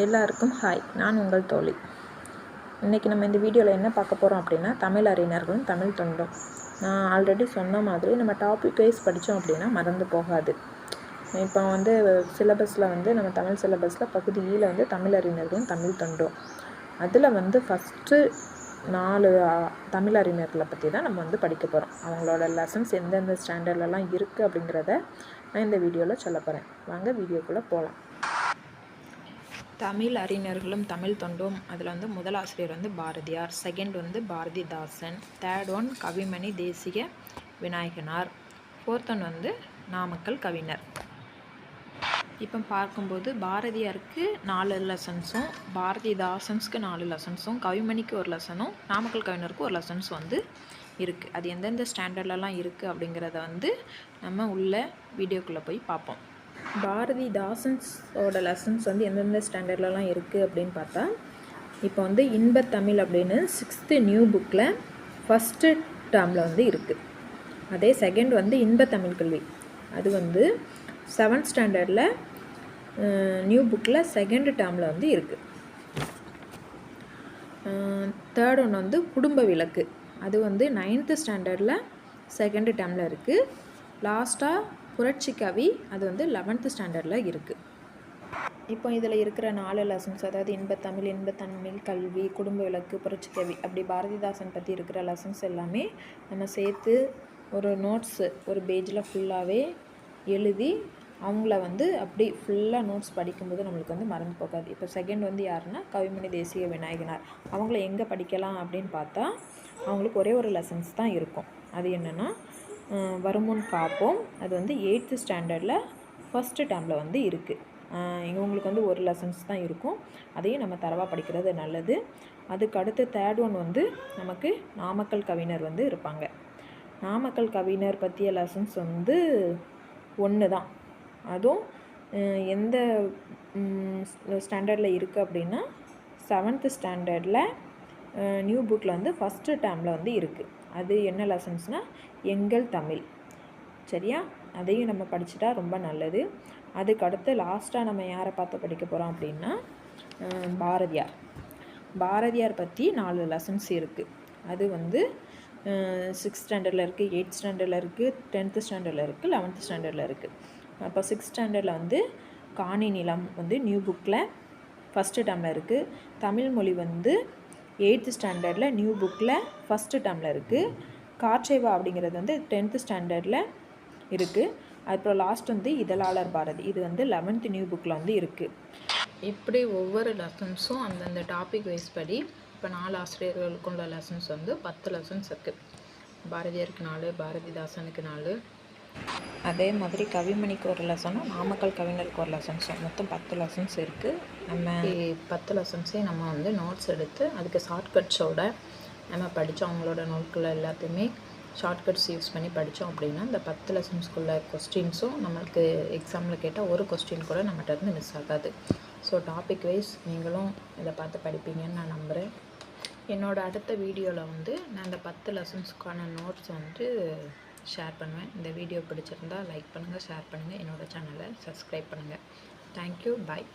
எல்லாருக்கும் ஹாய் நான் உங்கள் தோழி. இன்றைக்கி நம்ம இந்த வீடியோவில் என்ன பார்க்க போகிறோம் அப்படின்னா தமிழ் அறிஞர்களும் தமிழ் தொண்டும். நான் ஆல்ரெடி சொன்ன மாதிரி நம்ம டாபிக் வைஸ் படித்தோம் அப்படின்னா மறந்து போகாது. இப்போ வந்து சிலபஸில் வந்து நம்ம தமிழ் சிலபஸில் பகுதி e ஈல வந்து தமிழ் அறிஞர்களும் தமிழ் தொண்டும். அதில் வந்து ஃபஸ்ட்டு நாலு தமிழ் அறிஞர்களை பற்றி தான் நம்ம வந்து படிக்க போகிறோம் அவங்களோட லெசன்ஸ் எந்தெந்த ஸ்டாண்டர்ட்லலாம் இருக்குது அப்படிங்கிறத நான் இந்த வீடியோவில் சொல்ல போகிறேன் வாங்க வீடியோக்குள்ளே போகலாம் தமிழ் அறிஞர்களும் தமிழ் தொண்டும். அதில் வந்து முதல் ஆசிரியர் வந்து பாரதியார் செகண்ட் வந்து பாரதிதாசன் தேர்ட் ஒன் கவிமணி தேசிய விநாயகனார் ஃபோர்த் ஒன் வந்து நாமக்கல் கவிஞர். இப்போ பார்க்கும்போது பாரதியாருக்கு நாலு லெசன்ஸும் பாரதிதாசன்ஸ்க்கு நாலு லெசன்ஸும் கவிமணிக்கு ஒரு லெசனும் நாமக்கல் கவிஞருக்கு ஒரு லெசன்ஸ் வந்து இருக்குது அது எந்தெந்த ஸ்டாண்டர்ட்லலாம் இருக்குது அப்படிங்கிறத வந்து நம்ம உள்ள வீடியோக்குள்ளே போய் பார்ப்போம். பாரதிதாசன்ஸோட லெசன்ஸ் வந்து எந்தெந்த ஸ்டாண்டர்ட்லலாம் இருக்குது அப்படின்னு பார்த்தா இப்போ வந்து இன்பத்தமிழ் அப்படின்னு சிக்ஸ்த்து நியூ புக்கில் ஃபஸ்ட்டு டேர்மில் வந்து இருக்குது அதே செகண்ட் வந்து இன்பத்தமிழ் கல்வி. அது வந்து செவன்த் ஸ்டாண்டர்டில் நியூ புக்கில் செகண்ட் டேர்மில் வந்து இருக்குது தேர்ட் ஒன் வந்து குடும்ப விளக்கு. அது வந்து நைன்த்து ஸ்டாண்டர்டில் செகண்ட் டேர்மில் இருக்குது லாஸ்ட்டாக புரட்சி கவி அது வந்து லெவன்த்து ஸ்டாண்டர்டில் இருக்குது இப்போ இதில் இருக்கிற நாலு லெசன்ஸ் அதாவது இன்பத்தமிழ் இன்பத்தமிழ் கல்வி குடும்ப விளக்கு புரட்சி கவி அப்படி பாரதிதாசன் பற்றி இருக்கிற லெசன்ஸ் எல்லாமே நம்ம சேர்த்து ஒரு நோட்ஸு ஒரு பேஜில் ஃபுல்லாகவே எழுதி அவங்கள வந்து அப்படி ஃபுல்லாக நோட்ஸ் படிக்கும்போது நம்மளுக்கு வந்து மறந்து போகாது. இப்போ செகண்ட் வந்து யாருன்னா கவிமணி தேசிய விநாயகனார். அவங்கள எங்கே படிக்கலாம் அப்படின்னு பார்த்தா அவங்களுக்கு ஒரே ஒரு லெசன்ஸ் தான் இருக்கும். அது என்னென்னா வருமுன் காப்போம் அது வந்து எயித்து ஸ்டாண்டர்டில் ஃபஸ்ட்டு டேமில் வந்து இருக்குது இவங்களுக்கு வந்து ஒரு லெசன்ஸ் தான் இருக்கும். அதையும் நம்ம தரவாக படிக்கிறது நல்லது. அதுக்கு அடுத்து தேர்ட் ஒன் வந்து நமக்கு நாமக்கல் கவிஞர் வந்து இருப்பாங்க. நாமக்கல் கவிஞர் பற்றிய லெசன்ஸ் வந்து ஒன்று தான். அதுவும் எந்த ஸ்டாண்டர்டில் இருக்குது அப்படின்னா செவன்த்து ஸ்டாண்டர்டில் நியூ புக்கில் வந்து ஃபஸ்ட்டு டேமில் வந்து இருக்குது அது என்ன லெசன்ஸ்னால் எங்கள் தமிழ். சரியா? அதையும் நம்ம படிச்சுட்டா ரொம்ப நல்லது. அதுக்கு அடுத்து லாஸ்ட்டாக நம்ம யாரை பார்த்து படிக்க போகிறோம் அப்படின்னா பாரதியார். பாரதியார் பற்றி நாலு லெசன்ஸ் இருக்குது அது வந்து சிக்ஸ்த் ஸ்டாண்டர்டில் இருக்குது எயிட் ஸ்டாண்டர்டில் இருக்குது டென்த்து ஸ்டாண்டர்டில் இருக்குது லெவன்த்து ஸ்டாண்டர்டில் இருக்குது அப்போ சிக்ஸ்த் ஸ்டாண்டர்டில் வந்து காணி நிலம் வந்து நியூ புக்கில் ஃபஸ்ட்டு டேமில் இருக்குது தமிழ் மொழி வந்து எயித்து ஸ்டாண்டர்டில் நியூ புக்கில் ஃபஸ்ட்டு டேர்மில் இருக்குது காற்றைவா அப்படிங்கிறது வந்து டென்த்து ஸ்டாண்டர்டில் இருக்குது அப்புறம் லாஸ்ட் வந்து இதழாளர் பாரதி. இது வந்து லெவன்த்து நியூ புக்கில் வந்து இருக்குது இப்படி ஒவ்வொரு லெசன்ஸும் அந்தந்த டாபிக் வைஸ் படி இப்போ நாலு ஆசிரியர்களுக்குள்ள லெசன்ஸ் வந்து பத்து லெசன்ஸ் இருக்குது பாரதியாருக்கு நாலு பாரதிதாசனுக்கு நாலு அதே மாதிரி கவிமணிக்கு ஒரு லெசனும் நாமக்கல் கவிஞருக்கு ஒரு லெசன்ஸும் மொத்தம் பத்து லெசன்ஸ் இருக்குது நம்ம பத்து லெசன்ஸையும் நம்ம வந்து நோட்ஸ் எடுத்து அதுக்கு ஷார்ட்கட்ஸோட நம்ம படித்தோம் அவங்களோட நோட்கள் எல்லாத்தையுமே ஷார்ட்கட்ஸ் யூஸ் பண்ணி படித்தோம் அப்படின்னா இந்த பத்து லெசன்ஸ்க்குள்ள கொஸ்டின்ஸும் நம்மளுக்கு எக்ஸாமில் கேட்டால் ஒரு கொஸ்டின் கூட நம்மகிட்ட இருந்து மிஸ் ஆகாது. ஸோ டாபிக் வைஸ் நீங்களும் இதை பார்த்து படிப்பீங்கன்னு நான் நம்புகிறேன் என்னோடய அடுத்த வீடியோவில் வந்து நான் இந்த பத்து லெசன்ஸுக்கான நோட்ஸ் வந்து ஷேர் பண்ணுவேன். இந்த வீடியோ பிடிச்சிருந்தா லைக் பண்ணுங்கள் ஷேர் பண்ணுங்கள் என்னோட சேனலை சப்ஸ்கிரைப் பண்ணுங்கள் தேங்க்யூ பாய்